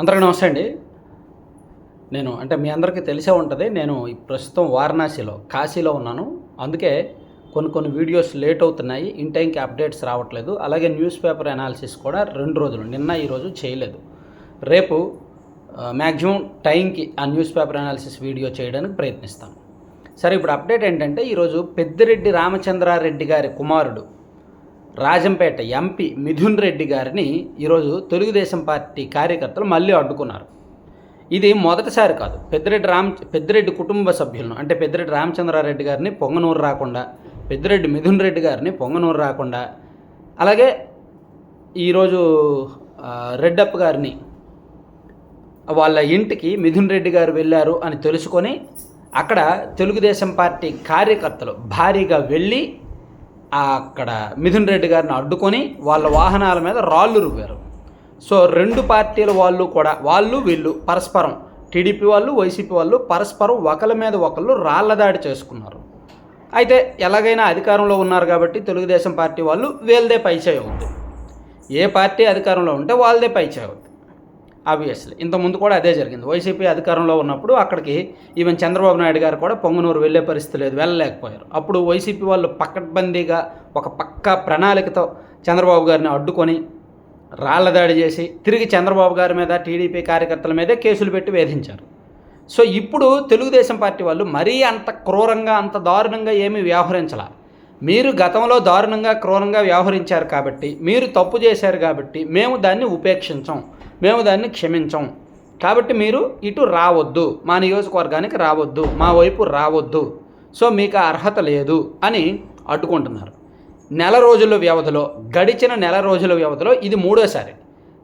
అందరికీ నమస్తే అండి. నేను అంటే మీ అందరికీ తెలిసే ఉంటుంది నేను ప్రస్తుతం వారణాసిలో కాశీలో ఉన్నాను. అందుకే కొన్ని కొన్ని వీడియోస్ లేట్ అవుతున్నాయి ఇన్ టైంకి అప్డేట్స్ రావట్లేదు. అలాగే న్యూస్ పేపర్ అనాలిసిస్ కూడా రెండు రోజులు నిన్న ఈరోజు చేయలేదు. రేపు మ్యాక్సిమం టైంకి ఆ న్యూస్ పేపర్ అనాలిసిస్ వీడియో చేయడానికి ప్రయత్నిస్తాను. సరే ఇప్పుడు అప్డేట్ ఏంటంటే ఈరోజు పెద్దిరెడ్డి రామచంద్రారెడ్డి గారి కుమారుడు రాజంపేట ఎంపీ మిథున్ రెడ్డి గారిని ఈరోజు తెలుగుదేశం పార్టీ కార్యకర్తలు మళ్ళీ అడ్డుకున్నారు. ఇది మొదటిసారి కాదు. పెద్దిరెడ్డి రామ్ పెద్దిరెడ్డి కుటుంబ సభ్యులను అంటే పెద్దిరెడ్డి రామచంద్రారెడ్డి గారిని పొంగనూరు రాకుండా పెద్దిరెడ్డి మిథున్ రెడ్డి గారిని పొంగనూరు రాకుండా అలాగే ఈరోజు రెడ్డప్ప గారిని వాళ్ళ ఇంటికి మిథున్ రెడ్డి గారు వెళ్ళారు అని తెలుసుకొని అక్కడ తెలుగుదేశం పార్టీ కార్యకర్తలు భారీగా వెళ్ళి అక్కడ మిథున్ రెడ్డి గారిని అడ్డుకొని వాళ్ళ వాహనాల మీద రాళ్ళు రువ్వారు. సో రెండు పార్టీల వాళ్ళు కూడా వాళ్ళు వీళ్ళు పరస్పరం టీడీపీ వాళ్ళు వైసీపీ వాళ్ళు పరస్పరం ఒకరి మీద ఒకళ్ళు రాళ్ళ దాడి చేసుకున్నారు. అయితే ఎలాగైనా అధికారంలో ఉన్నారు కాబట్టి తెలుగుదేశం పార్టీ వాళ్ళు వీళ్ళదే పైచేయి అవుద్ది. ఏ పార్టీ అధికారంలో ఉంటే వాళ్ళదే పైచేయి ఆబ్వియస్లీ. ఇంతకుముందు కూడా అదే జరిగింది. వైసీపీ అధికారంలో ఉన్నప్పుడు అక్కడికి ఈవెన్ చంద్రబాబు నాయుడు గారు కూడా పొంగనూరు వెళ్ళే పరిస్థితి లేదు వెళ్ళలేకపోయారు. అప్పుడు వైసీపీ వాళ్ళు పక్కబందీగా ఒక పక్క ప్రణాళికతో చంద్రబాబు గారిని అడ్డుకొని రాళ్ళ దాడి చేసి తిరిగి చంద్రబాబు గారి మీద టీడీపీ కార్యకర్తల మీదే కేసులు పెట్టి వేధించారు. సో ఇప్పుడు తెలుగుదేశం పార్టీ వాళ్ళు మరీ అంత క్రూరంగా అంత దారుణంగా ఏమీ వ్యవహరించాల. మీరు గతంలో దారుణంగా క్రూరంగా వ్యవహరించారు కాబట్టి మీరు తప్పు చేశారు కాబట్టి మేము దాన్ని ఉపేక్షించం మేము దాన్ని క్షమించం. కాబట్టి మీరు ఇటు రావద్దు మా నియోజకవర్గానికి రావద్దు మా వైపు రావద్దు. సో మీకు అర్హత లేదు అని అడ్డుకుంటున్నారు. నెల రోజుల వ్యవధిలో గడిచిన నెల రోజుల వ్యవధిలో ఇది మూడోసారి.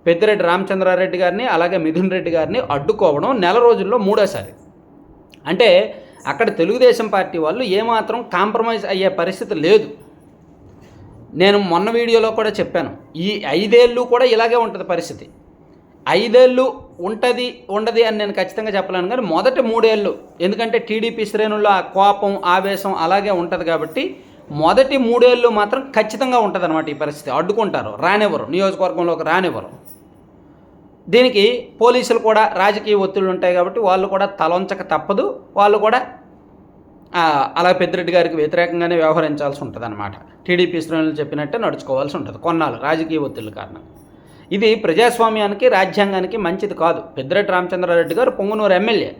పెద్దిరెడ్డి రామచంద్రారెడ్డి గారిని అలాగే మిథున్ రెడ్డి గారిని అడ్డుకోవడం నెల రోజుల్లో మూడోసారి. అంటే అక్కడ తెలుగుదేశం పార్టీ వాళ్ళు ఏమాత్రం కాంప్రమైజ్ అయ్యే పరిస్థితి లేదు. నేను మొన్న వీడియోలో కూడా చెప్పాను. ఈ ఐదేళ్ళు కూడా ఇలాగే ఉంటుంది పరిస్థితి. ఐదేళ్ళు ఉంటుంది ఉండదు అని నేను ఖచ్చితంగా చెప్పలేను కానీ మొదటి మూడేళ్ళు ఎందుకంటే టీడీపీ శ్రేణుల్లో ఆ కోపం ఆవేశం అలాగే ఉంటుంది కాబట్టి మొదటి మూడేళ్ళు మాత్రం ఖచ్చితంగా ఉంటుంది అనమాట ఈ పరిస్థితి. అడ్డుకుంటారు రానివ్వరు. నియోజకవర్గంలోకి రానివ్వరు. దీనికి పోలీసులు కూడా రాజకీయ ఒత్తిళ్ళు ఉంటాయి కాబట్టి వాళ్ళు కూడా తలొంచక తప్పదు. వాళ్ళు కూడా అలా పెద్దిరెడ్డి గారికి వ్యతిరేకంగానే వ్యవహరించాల్సి ఉంటుంది అనమాట టీడీపీ శ్రేణులు చెప్పినట్టే నడుచుకోవాల్సి ఉంటుంది. కొన్నాళ్ళు రాజకీయ ఒత్తిళ్ళ కారణంగా ఇది ప్రజాస్వామ్యానికి రాజ్యాంగానికి మంచిది కాదు. పెద్దిరెడ్డి రామచంద్రారెడ్డి గారు పొంగునూరు ఎమ్మెల్యే.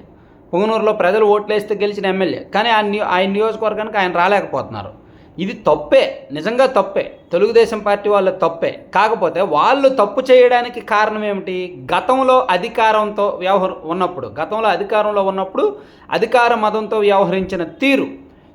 పొంగనూరులో ప్రజలు ఓట్లేస్తే గెలిచిన ఎమ్మెల్యే. కానీ ఆ నియో ఆయన నియోజకవర్గానికి ఆయన రాలేకపోతున్నారు. ఇది తప్పే నిజంగా తప్పే. తెలుగుదేశం పార్టీ వాళ్ళ తప్పే. కాకపోతే వాళ్ళు తప్పు చేయడానికి కారణం ఏమిటి? గతంలో అధికారంతో వ్యవహర ఉన్నప్పుడు గతంలో అధికారంలో ఉన్నప్పుడు అధికార మతంతో వ్యవహరించిన తీరు.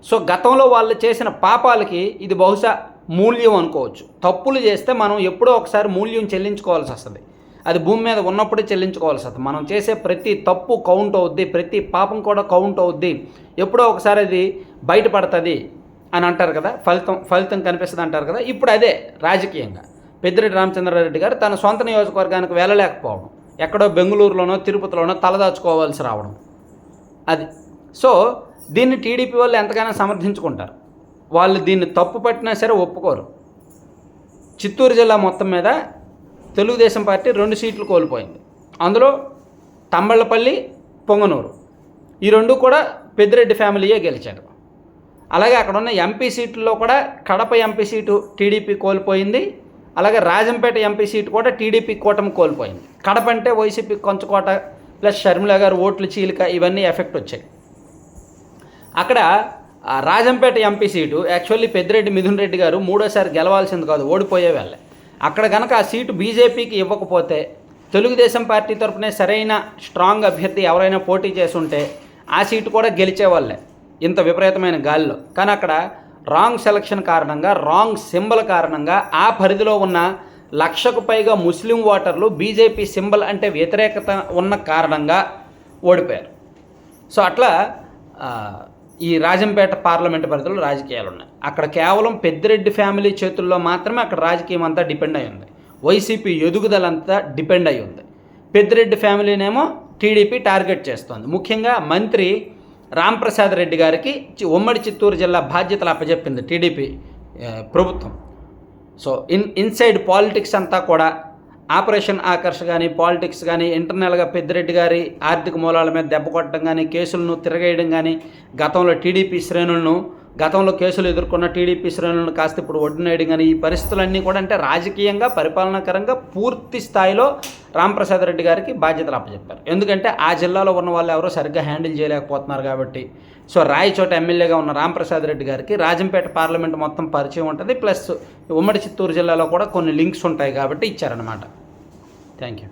సో గతంలో వాళ్ళు చేసిన పాపాలకి ఇది బహుశా మూల్యం అనుకోవచ్చు. తప్పులు చేస్తే మనం ఎప్పుడో ఒకసారి మూల్యం చెల్లించుకోవాల్సి వస్తుంది. అది భూమి మీద ఉన్నప్పుడే చెల్లించుకోవాల్సి వస్తుంది. మనం చేసే ప్రతి తప్పు కౌంట్ అవుద్ది ప్రతి పాపం కూడా కౌంట్ అవుద్ది. ఎప్పుడో ఒకసారి అది బయటపడుతుంది. అని అంటారు కదా ఫలితం ఫలితం కనిపిస్తుంది అంటారు కదా ఇప్పుడు అదే రాజకీయంగా. పెద్దిరెడ్డి రామచంద్రారెడ్డి గారు తన సొంత నియోజకవర్గానికి వెళ్ళలేకపోవడం ఎక్కడో బెంగళూరులోనో తిరుపతిలోనో తలదాచుకోవాల్సి రావడం. అది. సో దీన్ని టీడీపీ వాళ్ళు ఎంతగానో సమర్థించుకుంటారు. వాళ్ళు దీన్ని తప్పు పట్టినా సరే ఒప్పుకోరు. చిత్తూరు జిల్లా మొత్తం మీద తెలుగుదేశం పార్టీ రెండు సీట్లు కోల్పోయింది. అందులో తమ్మళ్ళపల్లి పొంగనూరు. ఈ రెండు కూడా పెద్దిరెడ్డి ఫ్యామిలీయే గెలిచారు. అలాగే అక్కడ ఉన్న ఎంపీ సీట్లలో కూడా కడప ఎంపీ సీటు టీడీపీ కోల్పోయింది. అలాగే రాజంపేట ఎంపీ సీటు కూడా టీడీపీ కూటమి కోల్పోయింది. కడప అంటే వైసీపీ కొంచకోట ప్లస్ షర్మిల గారు ఓట్లు చీలిక ఇవన్నీ ఎఫెక్ట్ వచ్చాయి. అక్కడ Rajampet MP seat actually Peddireddy Mithun Reddy గారు మూడోసారి గెలవాల్సింది కాదు ఓడిపోయే వాళ్ళే. అక్కడ కనుక ఆ సీటు బీజేపీకి ఇవ్వకపోతే తెలుగుదేశం పార్టీ తరఫునే సరైన స్ట్రాంగ్ అభ్యర్థి ఎవరైనా పోటీ చేసి ఉంటే ఆ సీటు కూడా గెలిచేవాళ్ళే ఇంత విపరీతమైన గాలిలో. కానీ అక్కడ రాంగ్ సెలక్షన్ కారణంగా రాంగ్ సింబల్ కారణంగా ఆ పరిధిలో ఉన్న లక్షకు పైగా ముస్లిం ఓటర్లు బీజేపీ సింబల్ అంటే వ్యతిరేకత ఉన్న కారణంగా ఓడిపోయారు. సో అట్లా ఈ రాజంపేట పార్లమెంట్ పరిధిలో రాజకీయాలు ఉన్నాయి అక్కడ కేవలం పెద్దిరెడ్డి ఫ్యామిలీ చేతుల్లో మాత్రమే అక్కడ రాజకీయం అంతా డిపెండ్ అయి ఉంది. వైసీపీ ఎదుగుదలంతా డిపెండ్ అయి ఉంది. పెద్దిరెడ్డి ఫ్యామిలీనేమో టీడీపీ టార్గెట్ చేస్తోంది. ముఖ్యంగా మంత్రి రాంప్రసాద్ రెడ్డి గారికి చి- ఉమ్మడి చిత్తూరు జిల్లా బాధ్యతలు అప్పచెప్పింది టీడీపీ ప్రభుత్వం. సో ఇన్ ఇన్సైడ్ పాలిటిక్స్ అంతా కూడా ఆపరేషన్ ఆకర్ష్ కానీ పాలిటిక్స్ కానీ ఇంటర్నల్గా పెద్దిరెడ్డి గారి ఆర్థిక మూలాల మీద దెబ్బ కొట్టడం కానీ కేసులను తిరగేయడం కానీ గతంలో టీడీపీ శ్రేణులను గతంలో కేసులు ఎదుర్కొన్న టీడీపీ శ్రేణులను కాస్త ఇప్పుడు ఒడ్డునేయడం కానీ ఈ పరిస్థితులన్నీ కూడా అంటే రాజకీయంగా పరిపాలనాకరంగా పూర్తి స్థాయిలో రాంప్రసాద్ రెడ్డి గారికి బాధ్యతలు అప్పచెప్పారు. ఎందుకంటే ఆ జిల్లాలో ఉన్న వాళ్ళు ఎవరో సరిగ్గా హ్యాండిల్ చేయలేకపోతున్నారు కాబట్టి. సో రాయచోట ఎమ్మెల్యేగా ఉన్న రాంప్రసాద్ రెడ్డి గారికి రాజంపేట పార్లమెంట్ మొత్తం పరిచయం ఉంటుంది. ప్లస్ ఉమ్మడి చిత్తూరు జిల్లాలో కూడా కొన్ని లింక్స్ ఉంటాయి కాబట్టి ఇచ్చారనమాట థ్యాంక్ యూ.